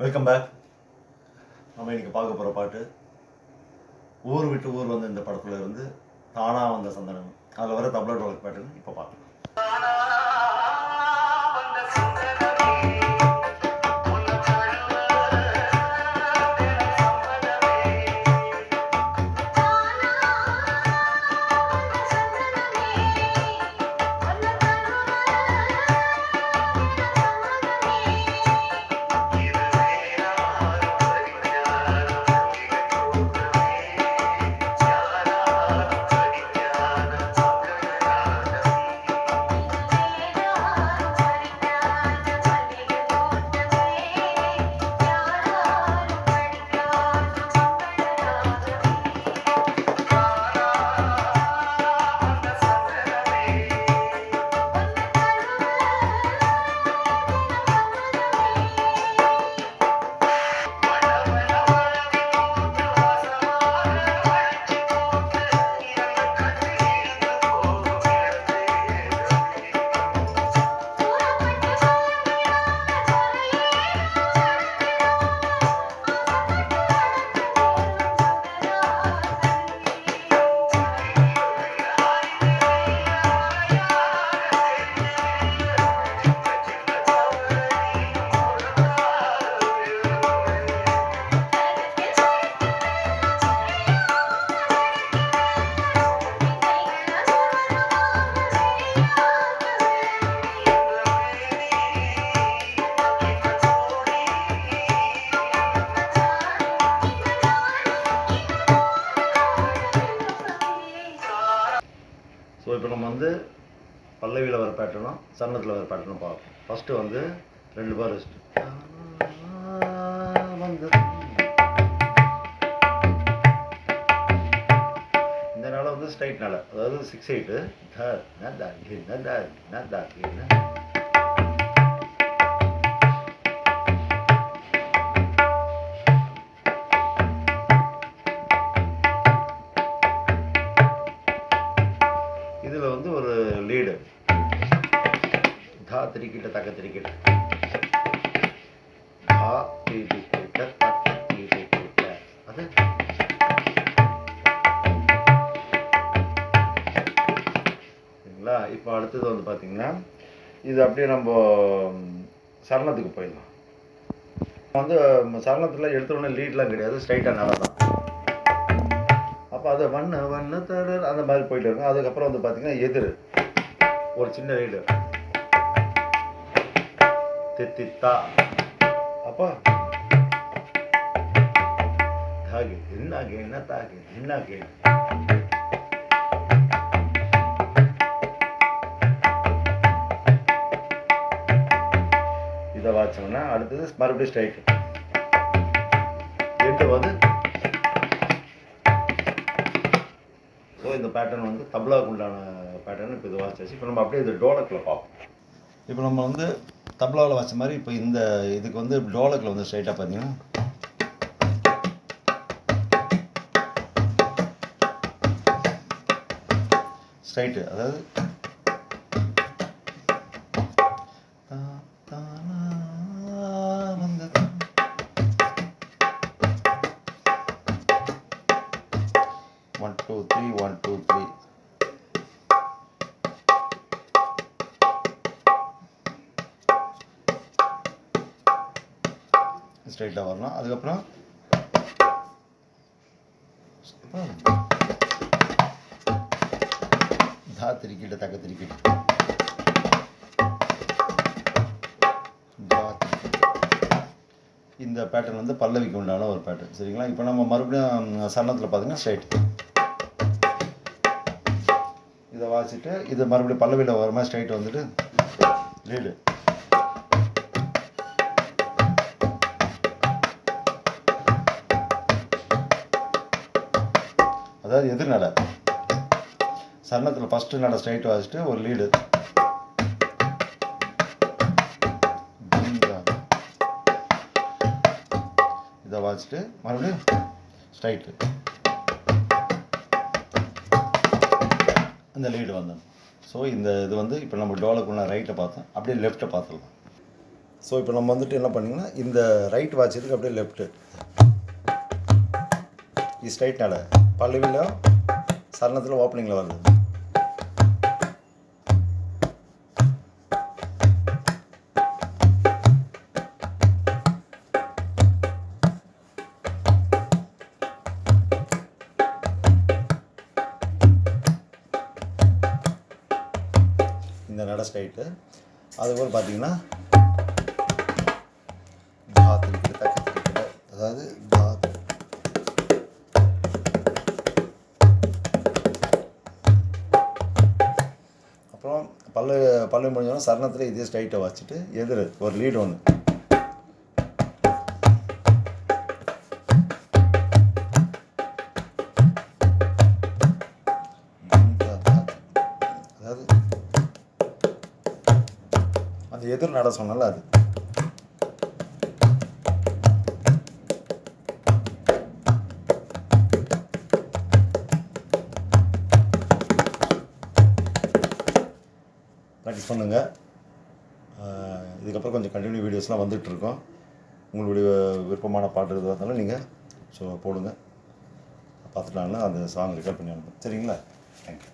Welcome back நம்ம இன்னைக்கு பார்க்க போகிற பாட்டு ஊர் விட்டு ஊர் வந்த இந்த படத்துல இருந்து தானா வந்த சந்தனம். அதில் வர தமிழர் டோலக் பாட்டுன்னு இப்போ பார்க்கலாம். ஸோ இப்போ நம்ம வந்து பல்லவியில் வர பேட்டர்னும் சரணத்தில் வர பேட்டர்னும் பார்ப்போம். ஃபஸ்ட்டு வந்து ரெண்டு பார் வந்து இந்த நாள வந்து ஸ்ட்ரைட் நாளை அதாவது சிக்ஸ் எயிட்டு தா திரிக்கிட்ட அது? சரிங்களா? இப்போ அடுத்தது வந்து பார்த்தீங்கன்னா இது அப்படியே நம்ம சரணத்துக்கு போயிடலாம். வந்து சரணத்தில் எடுத்த உடனே லீட்லாம் கிடையாது ஸ்ட்ரைட்டாக நல்லா தான் அப்போ அது வண்ண வண்ண தடர் அந்த மாதிரி போயிட்டு இருக்கும் அதுக்கப்புறம் வந்து பார்த்தீங்கன்னா எதிர். ஒரு சின்ன ரீடு தித்தித்தா அப்போ தாகி என்னாகி என்ன தாகி என்னாகி இதை வாச்சோம்னா அடுத்தது மறுபடியும் ஸ்ட்ரைட் எட்டு வந்து ஸோ இந்த பேட்டர்ன் வந்து தப்லாவுக்கு உண்டான பேட்டர்ன் இப்போ இது வாசிச்சாச்சு இப்போ நம்ம அப்படியே இது டோலக்கில் பார்ப்போம் இப்போ நம்ம வந்து தபலாவில் வச்ச மாதிரி இப்போ இந்த இதுக்கு வந்து டோலக்கில் வந்து ஸ்ட்ரைட்டாக பார்த்தீங்கன்னா ஸ்ட்ரைட்டு அதாவது ஸ்ட்ரைட்டாக வரணும் அதுக்கப்புறம் தா திரிக்கிட்ட தக்க திருக்கிட்டு. இந்த பேட்டர்ன் வந்து பல்லவிக்கு உண்டான ஒரு பேட்டர்ன் சரிங்களா? இப்போ நம்ம மறுபடியும் சரணத்தில் பார்த்தீங்கன்னா ஸ்ட்ரைட் இதை வாசிட்டு இது மறுபடியும் பல்லவியில் வர மாதிரி ஸ்ட்ரைட் வந்துட்டு லீடு அதாவது எதிர்நடை சரணத்தில் ஃபஸ்ட்டு நட ஸ்ட்ரைட் வாசிட்டு ஒரு லீடு இதை வாசிட்டு மறுபடியும் ஸ்ட்ரைட்டு அந்த லீடு வந்தோம் ஸோ இந்த இது வந்து இப்போ நம்ம டோலக்குள்ள ரைட்டை பார்த்தோம். அப்படியே லெஃப்ட்டை பார்த்துடலாம். ஸோ இப்போ நம்ம வந்துட்டு என்ன பண்ணிங்கன்னா இந்த ரைட் வாட்சதுக்கு அப்படியே லெஃப்ட்டு இது ஸ்ட்ரைட்னால நட பல்லவிலும் சரணத்தில் ஓப்பனிங்கில் வருது. இந்த நட ஸ்ட்ரைட்டு அதுபோல் பார்த்தீங்கன்னா தாத் பல்லு பல்லு முடிஞ்சோன்னா சரணத்தில் இதே ஸ்ட்ரைட்டை வச்சுட்டு எதிர் ஒரு லீடு ஒன்று அதாவது அந்த எதிர் நட சொன்னால அது. ப்ராக்டிஸ் பண்ணுங்கள் இதுக்கப்புறம் கொஞ்சம் கண்டினியூ வீடியோஸ்லாம் வந்துகிட்ருக்கோம் உங்களுடைய விருப்பமான பாட்டு எதுவாக இருந்தாலும் நீங்கள் ஸோ போடுங்க. பார்த்துட்டாங்கன்னா அந்த சாங் ரெக்கார்ட் பண்ணி அனுப்புங்க. சரிங்களா? தேங்க்யூ